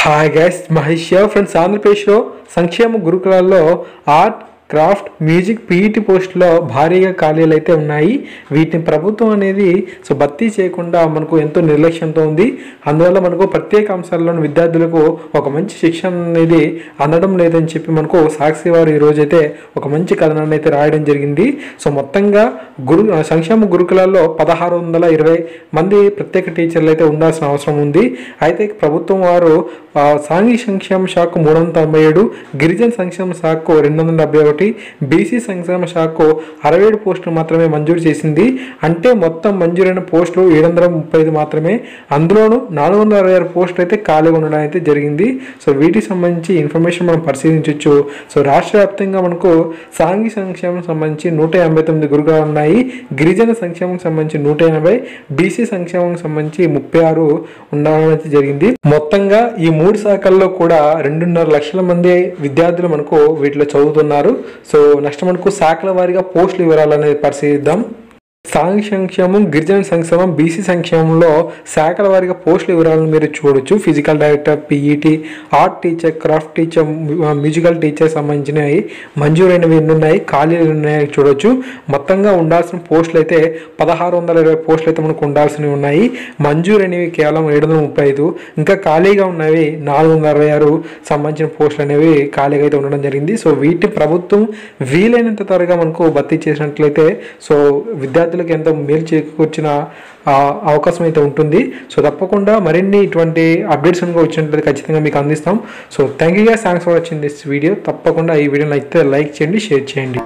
Hi guys Mahesh friends ఆంధ్రప్రదేశ్లో సంక్షేమ గురుకులాల్లో ఆర్ట్ క్రాఫ్ట్ మ్యూజిక్ పీఈటీ పోస్టులో భారీగా ఖాళీలు అయితే ఉన్నాయి. వీటిని ప్రభుత్వం అనేది సో భర్తీ చేయకుండా మనకు ఎంతో నిర్లక్ష్యంతో ఉంది. అందువల్ల మనకు ప్రత్యేక అంశాల్లోని విద్యార్థులకు ఒక మంచి శిక్షణ అనేది అందడం లేదని చెప్పి మనకు సాక్షి వారు ఈ రోజైతే ఒక మంచి కథనాన్ని అయితే రాయడం జరిగింది. సో మొత్తంగా గురు సంక్షేమ గురుకులాల్లో పదహారు వందల ఇరవై మంది ప్రత్యేక టీచర్లు అయితే ఉండాల్సిన అవసరం ఉంది. అయితే ప్రభుత్వం వారు సాంఘిక సంక్షేమ శాఖ మూడు వందల తొంభై ఏడు గిరిజన సంక్షేమ శాఖకు రెండు వందల డెబ్బై ఒకటి బీసీ సంక్షేమ శాఖకు అరవై ఏడు పోస్టులు మాత్రమే మంజూరు చేసింది. అంటే మొత్తం మంజూరైన పోస్టులు ఏడు వందల ముప్పై ఐదు మాత్రమే. అందులోనూ నాలుగు వందల అరవై ఆరు పోస్టులు అయితే ఖాళీగా ఉండడం అయితే జరిగింది. సో వీటికి సంబంధించి ఇన్ఫర్మేషన్ మనం పరిశీలించవచ్చు సో రాష్ట్ర వ్యాప్తంగా మనకు సాంఘిక సంక్షేమం సంబంధించి నూట ఎనభై తొమ్మిది గురుకులాలు ఉన్నాయి. గిరిజన సంక్షేమం సంబంధించి నూట ఎనభై బీసీ సంక్షేమం సంబంధించి ముప్పై ఆరు ఉండడం అయితే జరిగింది. మొత్తంగా ఈ మూడు శాఖల్లో కూడా రెండున్నర లక్షల మంది విద్యార్థులు మనకు వీటిలో చదువుతున్నారు. సో నెక్స్ట్ మనకు శాఖల వారీగా పోస్టుల వివరాలు అనేది పరిశీలిద్దాం. సాంఘిక సంక్షేమం గిరిజన సంక్షేమం బీసీ సంక్షేమంలో శాఖల వారిగా పోస్టుల వివరాలను మీరు చూడొచ్చు. Physical director PET art teacher craft teacher musical teacher సంబంధించినవి మంజూరైనవి ఎన్ని ఉన్నాయి ఖాళీలు ఉన్నాయి చూడొచ్చు. మొత్తంగా ఉండాల్సిన పోస్టులు అయితే పదహారు వందల ఇరవై పోస్టులు అయితే మనకు ఉండాల్సినవి ఉన్నాయి. మంజూరైనవి కేవలం ఏడు వందల ముప్పై ఐదు. ఇంకా ఖాళీగా ఉన్నవి నాలుగు వందల అరవై ఆరు సంబంధించిన పోస్టులు అనేవి ఖాళీగా అయితే ఉండడం జరిగింది. సో వీటి ప్రభుత్వం వీలైనంత త్వరగా మనకు భర్తీ చేసినట్లయితే సో విద్యార్థి విద్యార్థులకు ఎంతో మేలు చేకూర్చిన అవకాశం అయితే ఉంటుంది. సో తప్పకుండా మరిన్ని ఇటువంటి అప్డేట్స్ కనుక వచ్చినట్లయితే ఖచ్చితంగా మీకు అందిస్తాం. So thank you thanks for watching this video తప్పకుండా ఈ వీడియోని అయితే లైక్ చేయండి షేర్ చేయండి.